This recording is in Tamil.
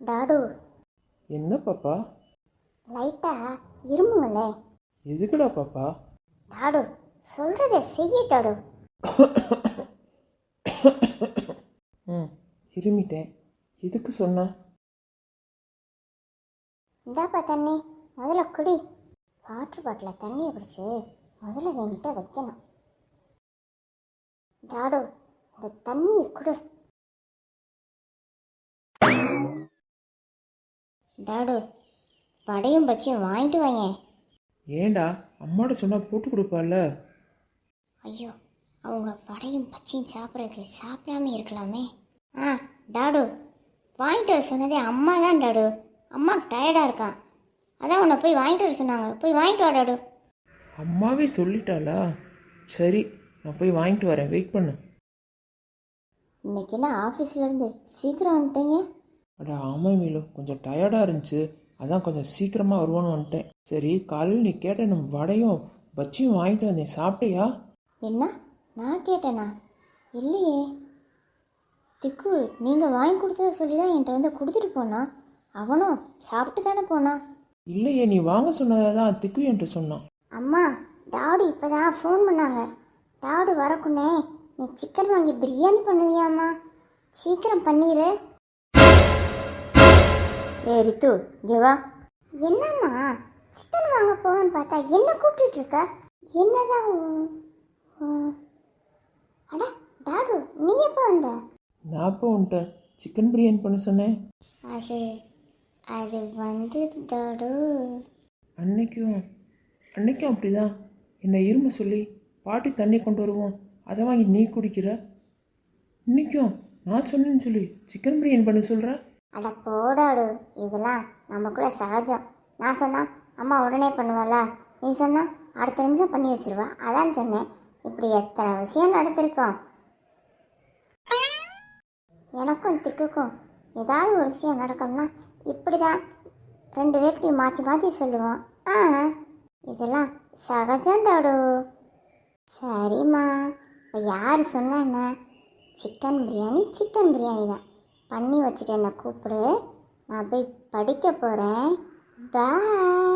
டாடு. என்ன பாப்பா? லைட்டா இருமுங்களே எதுக்குடா பாப்பா? டாடு சொல்றத செய்ய டாடு. ம் இருமிட்டேன். எதுக்கு சொன்ன? இந்தாப்பா தண்ணி முதல்ல குடி. வாட்டர் பாட்டில் தண்ணியை பிடிச்சி முதல்ல என்கிட்ட வைக்கணும். டாடு இந்த தண்ணியை குடு. டாடு வடையும் பச்சியும் வாங்கிட்டு வாங்க ஏன்டா அம்மாட்ட சொன்னா போட்டு கொடுப்பால ஐயோ அவங்க வடையும் பச்சையும் சாப்பிட்றதுக்கு சாப்பிடாம இருக்கலாமே. ஆ டாடு வாங்கிட்டு வர சொன்னதே அம்மா தான் டாடு. அம்மா டயர்டாக இருக்கான். அதான் உன்னை போய் வாங்கிட்டு வர சொன்னாங்க. போய் வாங்கிட்டு வா டாடு. அம்மாவே சொல்லிட்டாளா? சரி நான் போய் வாங்கிட்டு வரேன். வெயிட் பண்ணு. இன்னைக்கு என்ன ஆஃபீஸ்லேருந்து சீக்கிரம் வந்துட்டீங்க? அட ஆமாம் மீலு. கொஞ்சம் டயர்டாக இருந்துச்சு. அதான் கொஞ்சம் சீக்கிரமாக வருவான்னு வந்துட்டேன். சரி காலையில் நீ கேட்ட நம்ம வடையும் பச்சியும் வாங்கிட்டு வந்தேன். சாப்பிட்டியா? என்ன? நான் கேட்டேனா? இல்லையே. திக்கு நீங்கள் வாங்கி கொடுத்தத சொல்லி தான் என்கிட்ட வந்து கொடுத்துட்டு போனா? அவனும் சாப்பிட்டு தானே போனான் இல்லையே நீ வாங்க சொன்னதை தான் திக்கு என்கிட்ட சொன்னான். அம்மா டாடு இப்போ தான் ஃபோன் பண்ணாங்க. டாடு வரக்குன்னே நீ சிக்கன் வாங்கி பிரியாணி பண்ணுவியாம்மா? சீக்கிரம் பண்ணிடு ஏ ரித்து இங்கே வா. என்னம்மா? சிக்கன் வாங்க போவேன்னு பார்த்தா என்ன கூப்பிட்டுட்டு இருக்க? என்னதான் அட டாடு நீ எப்போ வந்த? நான் இப்போ உன்ட்ட சிக்கன் பிரியாணி பண்ண சொன்னேன். அது அது வந்து டாடு. அன்னைக்கும் அன்னைக்கும் அப்படிதான். என்னை இரும சொல்லி பாட்டி தண்ணி கொண்டு வருவோம். அதை வாங்கி நீ குடிக்கிற? இன்னைக்கும் நான் சொன்னேன்னு சொல்லி சிக்கன் பிரியாணி பண்ண சொல்கிற அட போடாடு. இதெல்லாம் நம்ம கூட சகஜம். நான் சொன்னால் அம்மா உடனே பண்ணுவாளா? நீ சொன்னால் அடுத்த நிமிஷம் பண்ணி வச்சிருவா. அதான் சொன்னேன். இப்படி எத்தனை விஷயம் நடந்திருக்கோம்? எனக்கும் திக்குக்கும் ஏதாவது ஒரு விஷயம் நடக்கணும்னா இப்படி தான் ரெண்டு பேர்கிட்டையும் மாற்றி மாற்றி சொல்லுவோம். ஆ இதெல்லாம் சகஜண்டாடு சரிம்மா. இப்போ யார் சொன்ன என்ன? சிக்கன் பிரியாணி சிக்கன் பிரியாணி தான் பண்ணி வச்சுட்டு என்னை கூப்பிடு. நான் போய் படிக்க போகிறேன் பாய்